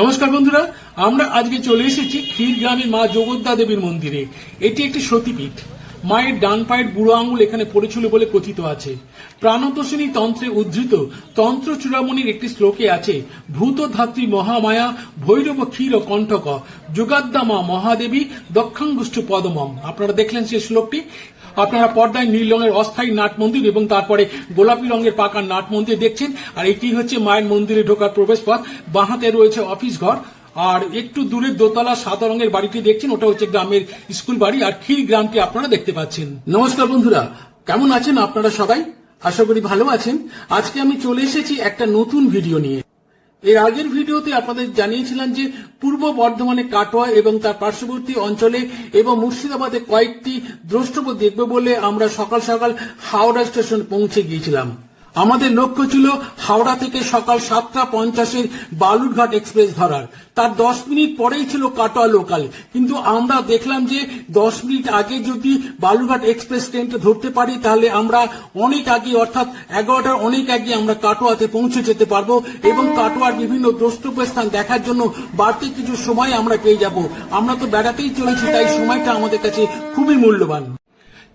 নমস্কার বন্ধুরা, আমরা আজকে চলে এসেছি ক্ষীরগ্রামের মা জগদ্দা দেবীর মন্দিরে। এটি একটি সতীপীঠ। মায়ের ডান পায়ের বুড়ো আঙুল এখানে পড়েছিল বলে কথিত আছে। প্রাণতোষিনী তন্ত্রে উদ্ধৃত তন্ত্র চূড়ামণির একটি শ্লোকে আছে, ভূত ধাত্রী মহামায়া, ভৈরব ক্ষীর কণ্ঠক যুগাদ্দা মা মহাদেবী, দক্ষাঙ্গুষ্ঠ পদমম। আপনারা দেখলেন সেই শ্লোকটি। আপনারা পর্দায় নীল রঙের অস্থায়ী নাট মন্দির এবং তারপরে গোলাপি রঙের পাকা নাট মন্দির দেখছেন। আর এটি হচ্ছে মায়ের মন্দিরে ঢোকার প্রবেশ পথ বাঁহাতে রয়েছে অফিস ঘর। আর একটু দূরে দোতলা সাদা রঙের বাড়িটি দেখছেন। ওটা হচ্ছে গ্রামের স্কুল বাড়ি। আর ক্ষীর গ্রামটি আপনারা দেখতে পাচ্ছেন। নমস্কার বন্ধুরা, কেমন আছেন আপনারা সবাই? আশা করি ভালো আছেন। আজকে আমি চলে এসেছি একটা নতুন ভিডিও নিয়ে। এর আগের ভিডিওতে আপনাদের জানিয়েছিলাম যে পূর্ব বর্ধমানে কাটোয়া এবং তার পার্শ্ববর্তী অঞ্চলে এবং মুর্শিদাবাদে কয়েকটি দ্রষ্টব্য দেখবে বলে আমরা সকাল সকাল হাওড়া স্টেশন পৌঁছে গিয়েছিলাম। আমাদের লক্ষ্য ছিল হাওড়া থেকে সকাল সাতটা পঞ্চাশের বালুরঘাট এক্সপ্রেস ধরার। তার দশ মিনিট পরেই ছিল কাটোয়া লোকাল। কিন্তু আমরা দেখলাম যে দশ মিনিট আগে যদি বালুরঘাট এক্সপ্রেস ট্রেনটা ধরতে পারি, তাহলে আমরা অনেক আগে, অর্থাৎ এগারোটার অনেক আগে আমরা কাটোয়াতে পৌঁছে যেতে পারব এবং কাটোয়ার বিভিন্ন দ্রষ্টব্য স্থান দেখার জন্য বাড়তি কিছু সময় আমরা পেয়ে যাব। আমরা তো বেড়াতেই চলেছি, তাই সময়টা আমাদের কাছে খুবই মূল্যবান।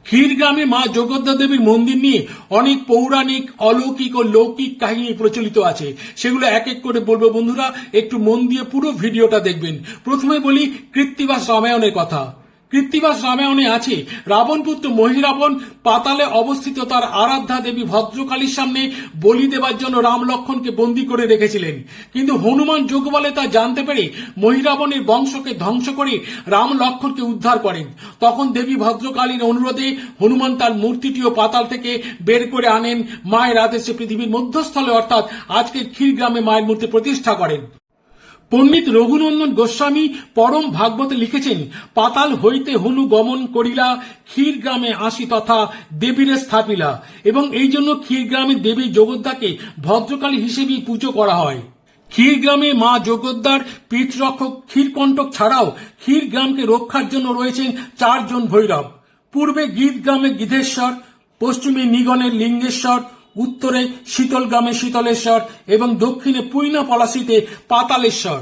ক্ষীরগ্রামে মা জগদ্ধা দেবীর মন্দির নিয়ে অনেক পৌরাণিক, অলৌকিক ও লৌকিক কাহিনী প্রচলিত আছে। সেগুলো এক এক করে বলব বন্ধুরা, একটু মন দিয়ে পুরো ভিডিওটা দেখবেন। প্রথমে বলি কৃত্তিবাস রামায়ণের কথা। কৃত্তিবাস রামায়ণে আছে। রাবণপুত্র মহিরাবণ পাতালে অবস্থিত তার আরাধ্যা দেবী ভদ্রকালীর সামনে বলি দেবার জন্য রাম লক্ষণকে বন্দী করে রেখেছিলেন। কিন্তু হনুমান যোগ বলে তা জানতে পেরে মহিরাবণের বংশকে ধ্বংস করে রাম লক্ষণকে উদ্ধার করেন। তখন দেবী ভদ্রকালীর অনুরোধে হনুমান তার মূর্তিটিও পাতাল থেকে বের করে আনেন। মায়ের আদেশে পৃথিবীর মধ্যস্থলে অর্থাৎ আজকের ক্ষীরগ্রামে মায়ের মূর্তি প্রতিষ্ঠা করেন। পণ্ডিত রঘুনন্দন গোস্বামী পরম ভাগবতে লিখেছেন, পাতাল হইতে হনু গমন করিলা ক্ষীর গ্রামে আসি তথা দেবীরে স্থাপিলা। এবং এই জন্য ক্ষীর গ্রামে দেবী জগদ্দাকে ভদ্রকালী হিসেবেই পুজো করা হয়। ক্ষীর গ্রামে মা জগদ্দার পীঠরক্ষক ক্ষীরকণ্টক ছাড়াও ক্ষীর গ্রামকে রক্ষার জন্য রয়েছেন চারজন ভৈরব। পূর্বে গীত গ্রামে গীধেশ্বর, পশ্চিমে নিগনের লিঙ্গেশ্বর উত্তরে শীতলগ্রামে শীতলেশ্বর এবং দক্ষিণে পুইনা পলাশিতে পাতালেশ্বর।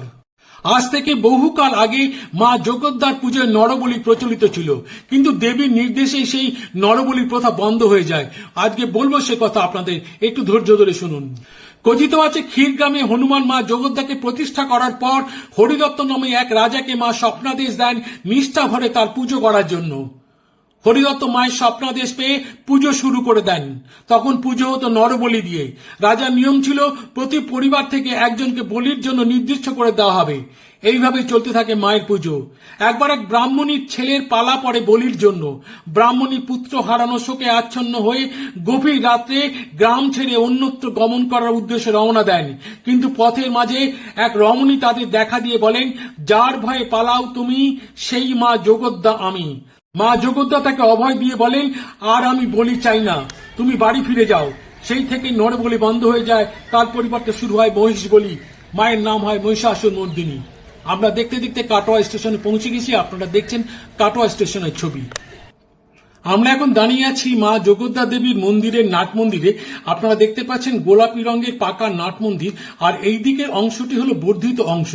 আজ থেকে বহুকাল আগে মা জগদ্দার পুজোয় নরবলি প্রচলিত ছিল, কিন্তু দেবীর নির্দেশে সেই নরবলি প্রথা বন্ধ হয়ে যায়। আজকে বলব সে কথা আপনাদের, একটু ধৈর্য ধরে শুনুন। কথিত আছে ক্ষীরগ্রামে হনুমান মা জগদ্দাকে প্রতিষ্ঠা করার পর হরিদত্ত নামে এক রাজাকে মা স্বপ্নাদেশ দেন নিষ্ঠা ভরে তার পুজো করার জন্য। হরিদত্ত মায়ের স্বপ্নাদেশ পেয়ে পুজো শুরু করে দেন। তখন পুজো হতো নরবলি দিয়ে। রাজার নিয়ম ছিল, প্রতি পরিবার থেকে একজনকে বলির জন্য নির্দিষ্ট করে দেওয়া হবে। এইভাবে চলতে থাকে মায়ের পুজো। একবার এক ব্রাহ্মণীর ছেলের পালা পড়ে বলির জন্য। ব্রাহ্মণী পুত্র হারানো শোকে আচ্ছন্ন হয়ে গভীর রাত্রে গ্রাম ছেড়ে অন্যত্র গমন করার উদ্দেশ্যে রওনা দেন। কিন্তু পথের মাঝে এক রমণী তাদের দেখা দিয়ে বলেন, যার ভয়ে পালাও তুমি, সেই মা জগদ্দা আমি। মা যোগদ্দা তাকে অভয় দিয়ে বলেন, আর আমি বলি চাই না। তুমি বাড়ি ফিরে যাও। সেই থেকে নর বলি বন্ধ হয়ে যায়। তার পরিবর্তে শুরু হয় মহিষ বলি মায়ের নাম হয় মহিষাসুর মর্দিনী আমরা দেখতে দেখতে কাটোয়া স্টেশনে পৌঁছে গেছি। আপনারা দেখছেন কাটোয়া স্টেশনের ছবি। আমরা এখন দাঁড়িয়ে আছি মা জগদ্দা দেবীর মন্দিরের নাট মন্দিরে। আপনারা দেখতে পাচ্ছেন গোলাপি রঙের পাকা নাট মন্দির, আর এই দিকের অংশটি হলো বর্ধিত অংশ।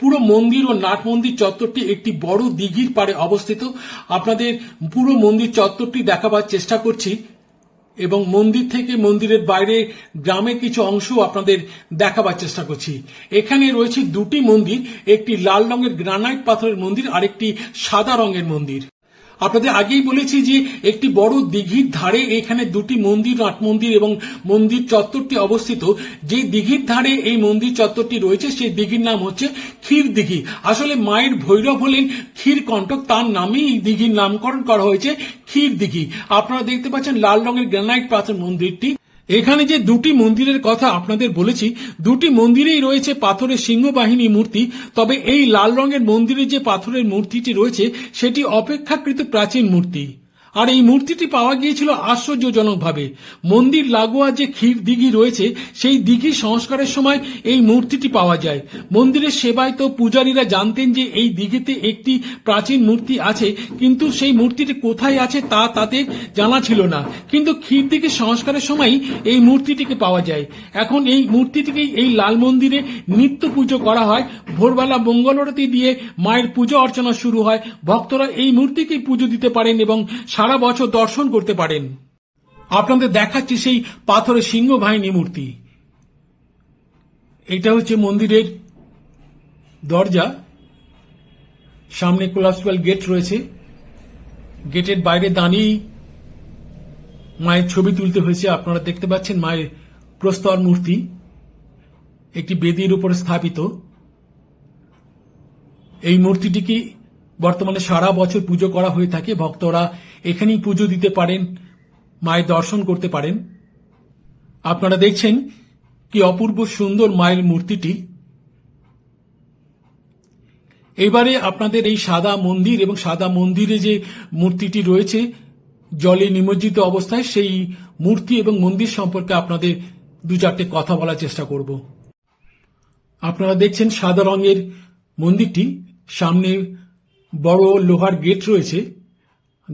পুরো মন্দির ও নাট মন্দির চত্বরটি একটি বড় দিঘির পাড়ে অবস্থিত। আপনাদের পুরো মন্দির চত্বরটি দেখাবার চেষ্টা করছি, এবং মন্দির থেকে মন্দিরের বাইরে গ্রামের কিছু অংশ আপনাদের দেখাবার চেষ্টা করছি। এখানে রয়েছে দুটি মন্দির, একটি লাল রঙের গ্রানাইট পাথরের মন্দির আর একটি সাদা রঙের মন্দির। আপনাদের আগেই বলেছি যে একটি বড় দিঘির ধারে এখানে দুটি মন্দির নাট মন্দির এবং মন্দির চত্বরটি অবস্থিত। যে দিঘির ধারে এই মন্দির চত্বরটি রয়েছে, সেই দিঘির নাম হচ্ছে ক্ষীর দিঘি। আসলে মায়ের ভৈরব হলেন ক্ষীর কণ্টক তার নামেই এই দিঘির নামকরণ করা হয়েছে ক্ষীর দিঘি। আপনারা দেখতে পাচ্ছেন লাল রঙের গ্রানাইট প্রাচীন মন্দিরটি। এখানে যে দুটি মন্দিরের কথা আপনাদের বলেছি, দুটি মন্দিরেই রয়েছে পাথরের সিংহবাহিনী মূর্তি, তবে এই লাল রঙের মন্দিরে যে পাথরের মূর্তিটি রয়েছে, সেটি অপেক্ষাকৃত প্রাচীন মূর্তি। আর এই মূর্তিটি পাওয়া গিয়েছিল আশ্চর্যজনকভাবে। মন্দির লাগোয়া যে ক্ষীর দিঘি রয়েছে, সেই দিঘি সংস্কারের সময় এই মূর্তিটি পাওয়া যায়। মন্দিরের সেবায় তো পূজারীরা জানতেন যে এই দিঘিতে একটি প্রাচীন মূর্তি আছে, কিন্তু সেই মূর্তিটি কোথায় আছে তা তাদের জানা ছিল না। কিন্তু ক্ষীর দিঘি সংস্কারের সময় এই মূর্তিটিকে পাওয়া যায়। এখন এই মূর্তিটিকেই এই লাল মন্দিরে নিত্য পুজো করা হয়। ভোরবেলা মঙ্গলরতি দিয়ে মায়ের পুজো অর্চনা শুরু হয়। ভক্তরা এই মূর্তিকেই পুজো দিতে পারেন এবং বছর দর্শন করতে পারেন। আপনাদের দেখাচ্ছি সেই পাথরের সিংহ বাহিনী মূর্তি। এটা হচ্ছে মন্দিরের দরজা। সামনে কোলাসুয়াল গেট রয়েছে। গেটের বাইরে দাঁড়িয়েই মায়ের ছবি তুলতে হয়েছে। আপনারা দেখতে পাচ্ছেন মায়ের প্রস্তর মূর্তি। একটি বেদির উপরে স্থাপিত। এই মূর্তিটিকে বর্তমানে সারা বছর পুজো করা হয়ে থাকে। ভক্তরা এখানেই পুজো দিতে পারেন, মায়ের দর্শন করতে পারেন। আপনারা দেখছেন কি অপূর্ব সুন্দর মায়ের মূর্তিটি। এবারে আপনাদের এই সাদা মন্দির এবং সাদা মন্দিরে যে মূর্তিটি রয়েছে, জলে নিমজ্জিত অবস্থায় সেই মূর্তি এবং মন্দির সম্পর্কে আপনাদের দু চারটে কথা বলার চেষ্টা করব। আপনারা দেখছেন সাদা রঙের মন্দিরটি, সামনে বড় লোহার গেট রয়েছে।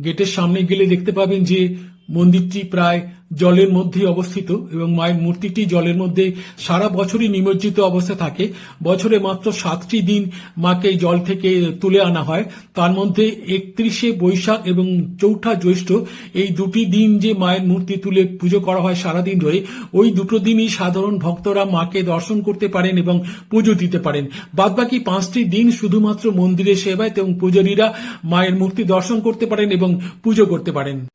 গেটের সামনে গেলে দেখতে পাবেন যে মন্দিরটি প্রায় জলের মধ্যেই অবস্থিত এবং মায়ের মূর্তিটি জলের মধ্যে সারা বছরই নিমজ্জিত অবস্থা থাকে। বছরে মাত্র সাতটি দিন মাকে জল থেকে তুলে আনা হয়। তার মধ্যে একত্রিশে বৈশাখ এবং চৌঠা জ্যৈষ্ঠ এই দুটি দিন যে মায়ের মূর্তি তুলে পুজো করা হয় সারাদিন ধরে, ওই দুটো দিনই সাধারণ ভক্তরা মাকে দর্শন করতে পারেন এবং পুজো দিতে পারেন। বাদবাকি পাঁচটি দিন শুধুমাত্র মন্দিরে সেবায় এবং পূজারীরা মায়ের মূর্তি দর্শন করতে পারেন এবং পুজো করতে পারেন।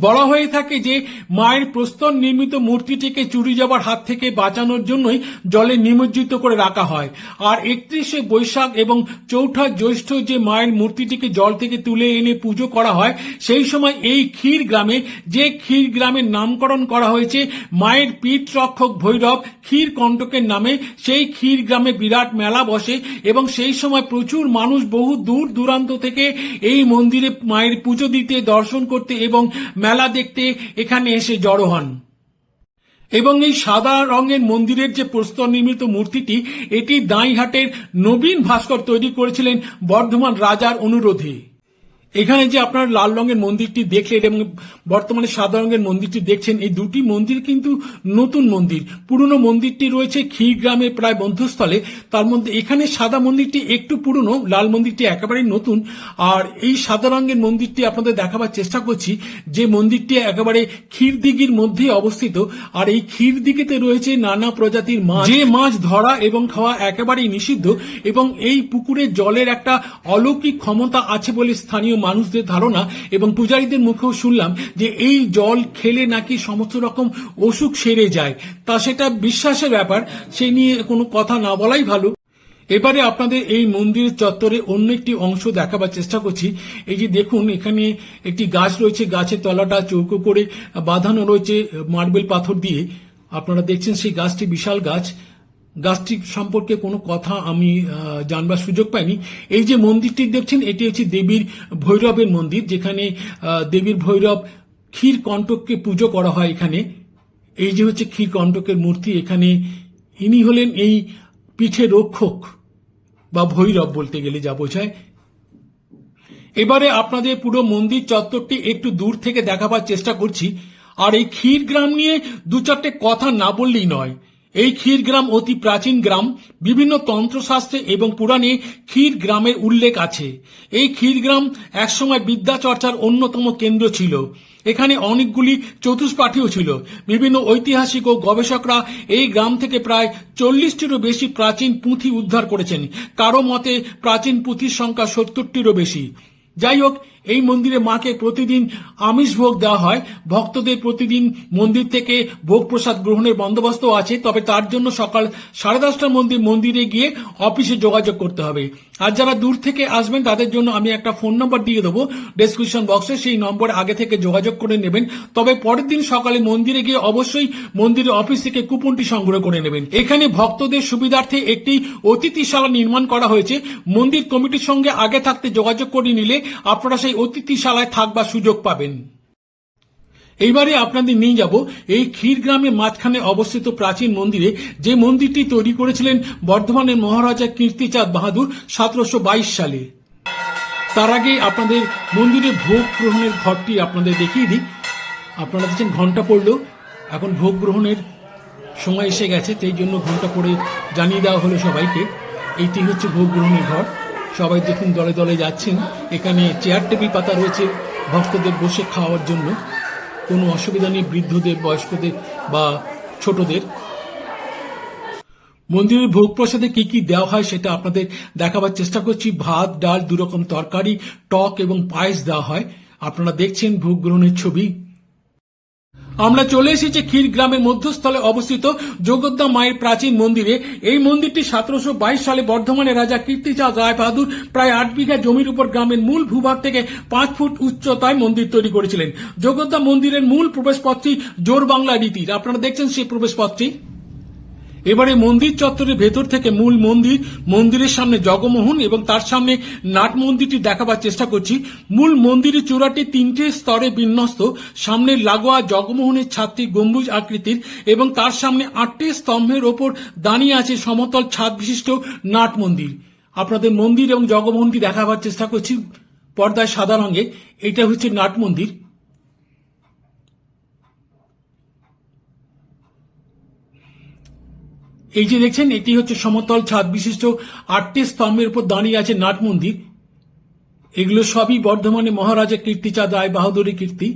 বলা হয়ে থাকে যে, মায়ের প্রস্তর নির্মিত মূর্তিটিকে চুরি যাবার হাত থেকে বাঁচানোর জন্যই জলে নিমজ্জিত করে রাখা হয়। আর একত্রিশে বৈশাখ এবং চৌঠা জ্যৈষ্ঠ যে মায়ের মূর্তিটিকে জল থেকে তুলে এনে পুজো করা হয়, সেই সময় এই ক্ষীর গ্রামে, যে ক্ষীর গ্রামের নামকরণ করা হয়েছে, মায়ের পীঠ রক্ষক ভৈরব ক্ষীর কণ্টকের নামে, সেই ক্ষীর গ্রামে বিরাট মেলা বসে এবং সেই সময় প্রচুর মানুষ বহু দূর দূরান্ত থেকে এই মন্দিরে মায়ের পুজো দিতে, দর্শন করতে এবং মেলা দেখতে এখানে এসে জড়ো হন। এবং এই সাদা রঙের মন্দিরের যে প্রস্তর নির্মিত মূর্তিটি, এটি দাঁইহাটের নবীন ভাস্কর তৈরি করেছিলেন বর্ধমান রাজার অনুরোধে। এখানে যে আপনার লাল রঙের মন্দিরটি দেখলেন এবং বর্তমানে সাদা রঙের মন্দিরটি দেখছেন, এই দুটি মন্দির কিন্তু নতুন মন্দির। পুরনো মন্দিরটি রয়েছে ক্ষীর ক্ষীরগ্রামের প্রায় বন্ধুস্থলে। তার মধ্যে এখানে সাদা মন্দিরটি একটু পুরনো, লাল মন্দিরটি একেবারেই নতুন। আর এই সাদা রঙের মন্দিরটি আপনাদের দেখাবার চেষ্টা করছি, যে মন্দিরটি একেবারে ক্ষীরদিঘির মধ্যে অবস্থিত। আর এই ক্ষীরদিঘিতে রয়েছে নানা প্রজাতির মাছ। যে মাছ ধরা এবং খাওয়া একেবারেই নিষিদ্ধ এবং এই পুকুরের জলের একটা অলৌকিক ক্ষমতা আছে বলে স্থানীয় মানুষদের ধারণা এবং পূজারীদের মুখেও শুনলাম যে এই জল খেলে নাকি সমস্ত রকম অসুখ সেরে যায়। তা সেটা বিশ্বাসের ব্যাপার, সে নিয়ে কোনো কথা না বলাই ভালো। এবারে আপনাদের এই মন্দিরের চত্বরে অন্য একটি অংশ দেখাবার চেষ্টা করছি। এই যে দেখুন, এখানে একটি গাছ রয়েছে, গাছের তলাটা চৌকো করে বাঁধানো রয়েছে মার্বেল পাথর দিয়ে। আপনারা দেখছেন সেই গাছটি বিশাল গাছ। গাছটি সম্পর্কে কোনো কথা আমি জানবার সুযোগ পাইনি। এই যে মন্দিরটি দেখছেন, এটি হচ্ছে দেবীর ভৈরবের মন্দির, যেখানে দেবীর ভৈরব ক্ষীর কণ্টককে পুজো করা হয় এখানে। এই যে হচ্ছে ক্ষীর কণ্টকের মূর্তি, এখানে ইনি হলেন এই পিঠে রক্ষক, বা ভৈরব বলতে গেলে যা বোঝায়। এবারে আপনাদের পুরো মন্দির চত্বরটি একটু দূর থেকে দেখাবার চেষ্টা করছি। আর এই ক্ষীর গ্রাম নিয়ে দু চারটে কথা না বললেই নয়। এই ক্ষীর গ্রাম অতি প্রাচীন গ্রাম, বিভিন্ন তন্ত্রশাস্ত্রে এবং পুরাণে ক্ষীর গ্রামের উল্লেখ আছে। এই ক্ষীর গ্রাম একসময় বিদ্যা চর্চার অন্যতম কেন্দ্র ছিল। এখানে অনেকগুলি চতুষ্পাঠীও ছিল। বিভিন্ন ঐতিহাসিক ও গবেষকরা এই গ্রাম থেকে প্রায় চল্লিশটিরও বেশি প্রাচীন পুঁথি উদ্ধার করেছেন। কারও মতে প্রাচীন পুঁথির সংখ্যা সত্তরটিরও বেশি। যাই হোক এই মন্দিরে মাকে প্রতিদিন আমিষ ভোগ দেওয়া হয়। ভক্তদের প্রতিদিন মন্দির থেকে ভোগ প্রসাদ গ্রহণের বন্দোবস্ত আছে। তবে তার জন্য সকাল সাড়ে দশটার মধ্যে মন্দিরে গিয়ে অফিসে যোগাযোগ করতে হবে। আর যারা দূর থেকে আসবেন, তাদের জন্য আমি একটা ফোন নম্বর দিয়ে দেবো। ডেসক্রিপশন বক্সে সেই নম্বর আগে থেকে যোগাযোগ করে নেবেন। তবে পরের দিন সকালে মন্দিরে গিয়ে অবশ্যই মন্দিরের অফিস থেকে কুপনটি সংগ্রহ করে নেবেন। এখানে ভক্তদের সুবিধার্থে একটি অতিথিশালা নির্মাণ করা হয়েছে। মন্দির কমিটির সঙ্গে আগে থাকতে যোগাযোগ করে নিলে আপনারা সেই অতিথিশালায় থাকবার সুযোগ পাবেন। এইবারে আপনাদের নিয়ে যাব এই ক্ষীর গ্রামের মাঝখানে অবস্থিত প্রাচীন মন্দিরে। যে মন্দিরটি তৈরি করেছিলেন বর্ধমানের মহারাজা কীর্তিচাঁদ বাহাদুর সতেরোশো বাইশ সালে। তার আগে আপনাদের মন্দিরে ভোগ গ্রহণের ঘরটি আপনাদের দেখিয়ে দিই। আপনারা দেখছেন ঘণ্টা পড়ল। এখন ভোগ গ্রহণের সময় এসে গেছে, সেই জন্য ঘণ্টা পড়ে জানিয়ে দেওয়া হলো সবাইকে। এইটি হচ্ছে ভোগ গ্রহণের ঘর। সবাই দেখুন, দলে দলে যাচ্ছেন। এখানে চেয়ার টেবিল পাতা রয়েছে ভক্তদের বসে খাওয়ার জন্য। কোনো অসুবিধা নেই বৃদ্ধদের, বয়স্কদের বা ছোটদের। মন্দিরের ভোগ প্রসাদে কি কি দেওয়া হয় সেটা আপনাদের দেখাবার চেষ্টা করছি। ভাত, ডাল, দুরকম তরকারি, টক এবং পায়েস দেওয়া হয়। আপনারা দেখছেন ভোগ গ্রহণের ছবি। আমরা চলে এসেছি ক্ষীর গ্রামের মধ্যস্থলে অবস্থিত যোগদ্দা মায়ের প্রাচীন মন্দিরে। এই মন্দিরটি সতেরোশো বাইশ সালে বর্ধমানের রাজা কীর্তিচাঁদ রায় বাহাদুর প্রায় আট বিঘা জমির উপর গ্রামের মূল ভূভাগ থেকে পাঁচ ফুট উচ্চতায় মন্দির তৈরি করেছিলেন। যোগদ্দা মন্দিরের মূল প্রবেশপথটি জোর বাংলা রীতির। আপনারা দেখছেন সেই প্রবেশপথটি। এবারে মন্দির চত্বরের ভেতর থেকে মূল মন্দির, মন্দিরের সামনে জগমোহন এবং তার সামনে নাট মন্দিরটি দেখাবার চেষ্টা করছি। মূল মন্দিরের চূড়াটি তিনটে স্তরে বিন্যস্ত। সামনে লাগোয়া জগমোহনের ছাদটি গম্বুজ আকৃতির এবং তার সামনে আটটি স্তম্ভের ওপর দাঁড়িয়ে আছে সমতল ছাদ বিশিষ্ট নাট মন্দির। আপনাদের মন্দির এবং জগমোহনটি দেখাবার চেষ্টা করছি। পর্দায় সাদা রঙে এটা হচ্ছে নাট মন্দির। এই যে দেখছেন, এটি হচ্ছে সমতল ছাদ বিশিষ্ট আটটি স্তম্ভের উপর দাঁড়িয়ে আছে নাট মন্দির। এগুলো সবই বর্ধমানে মহারাজা কীর্তিচাঁদ রায় বাহাদুরের কীর্তি।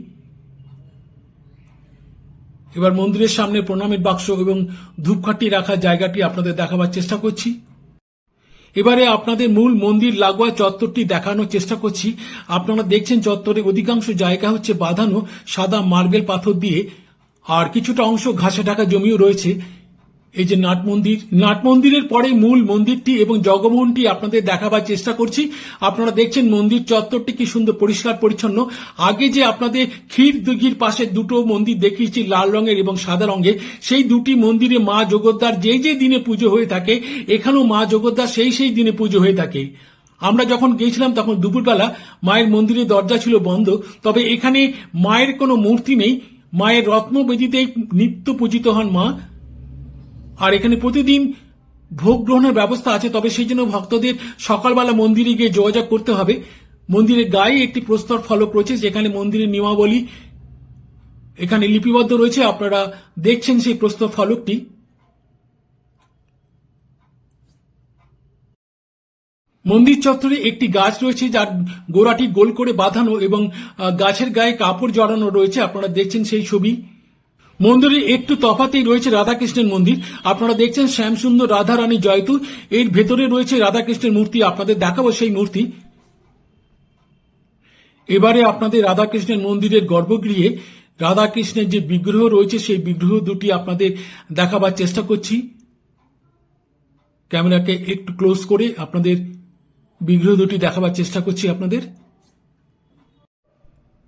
এবার মন্দিরের সামনে প্রণামের বাক্স এবং ধূপকাঠি রাখার জায়গাটি আপনাদের দেখাবার চেষ্টা করছি। এবারে আপনাদের মূল মন্দির লাগোয়া চত্বরটি দেখানোর চেষ্টা করছি। আপনারা দেখছেন চত্বরের অধিকাংশ জায়গা হচ্ছে বাঁধানো সাদা মার্বেল পাথর দিয়ে, আর কিছুটা অংশ ঘাসে ঢাকা জমিও রয়েছে। এই যে নাট মন্দির, নাট মন্দিরের পরে মূল মন্দিরটি এবং জগমোহনটি আপনাদের দেখাবার চেষ্টা করছি। আপনারা দেখছেন মন্দির চত্বরটি কি সুন্দর, পরিষ্কার, পরিচ্ছন্ন। আগে যে আপনাদের ক্ষীর দিঘির পাশে দুটো মন্দির দেখিয়েছি, লাল রঙের এবং সাদা রঙের, সেই দুটি মন্দিরে মা জগদ্দার যে যে দিনে পুজো হয়ে থাকে, এখানেও মা জগদ্দার সেই সেই দিনে পুজো হয়ে থাকে। আমরা যখন গিয়েছিলাম তখন দুপুরবেলা মায়ের মন্দিরের দরজা ছিল বন্ধ, তবে এখানে মায়ের কোনো মূর্তি নেই। মায়ের রত্নবেদিতেই নিত্য পূজিত হন মা। আর এখানে প্রতিদিন ভোগ গ্রহণের ব্যবস্থা আছে, তবে সেই জন্য ভক্তদের সকালবেলা মন্দিরে গিয়ে যোগাযোগ করতে হবে। মন্দিরের গায়ে একটি প্রস্তর ফলক রয়েছে, যেখানে মন্দিরের নিয়মাবলী এখানে লিপিবদ্ধ রয়েছে। আপনারা দেখছেন সেই প্রস্তর ফলকটি। মন্দির চত্বরে একটি গাছ রয়েছে, যার গোড়াটি গোল করে বাঁধানো এবং গাছের গায়ে কাপড় জড়ানো রয়েছে। আপনারা দেখছেন সেই ছবি। মন্দিরের একটু তফাতেই রয়েছে রাধাকৃষ্ণের মন্দির। আপনারা দেখছেন শ্যামসুন্দর রাধা রানী জয়তু এর ভেতরে রয়েছে রাধাকৃষ্ণের মূর্তি। আপনাদের দেখাবো সেই মূর্তি। এবারে আপনাদের রাধাকৃষ্ণের মন্দিরের গর্ভগৃহে রাধাকৃষ্ণের যে বিগ্রহ রয়েছে, সেই বিগ্রহ দুটি আপনাদের দেখাবার চেষ্টা করছি। ক্যামেরাকে একটু ক্লোজ করে আপনাদের বিগ্রহ দুটি দেখাবার চেষ্টা করছি আপনাদের।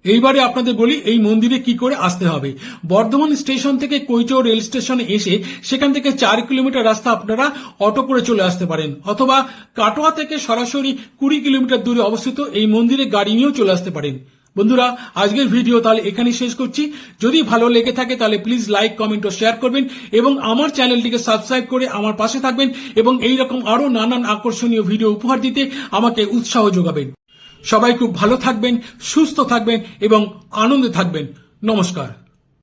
এইবারে আপনাদের বলি, এই মন্দিরে কি করে আসতে হবে। বর্ধমান স্টেশন থেকে কৈচৌ রেল স্টেশনে এসে সেখান থেকে চার কিলোমিটার রাস্তা আপনারা অটো করে চলে আসতে পারেন। অথবা কাটোয়া থেকে সরাসরি কুড়ি কিলোমিটার দূরে অবস্থিত এই মন্দিরে গাড়ি নিয়েও চলে আসতে পারেন। বন্ধুরা, আজকের ভিডিও তাহলে এখানেই শেষ করছি। যদি ভালো লেগে থাকে তাহলে প্লিজ লাইক কমেন্ট ও শেয়ার করবেন এবং আমার চ্যানেলটিকে সাবস্ক্রাইব করে আমার পাশে থাকবেন এবং এই রকম আরও নানান আকর্ষণীয় ভিডিও উপহার দিতে আমাকে উৎসাহ যোগাবেন। সবাই খুব ভালো থাকবেন সুস্থ থাকবেন এবং আনন্দে থাকবেন। নমস্কার।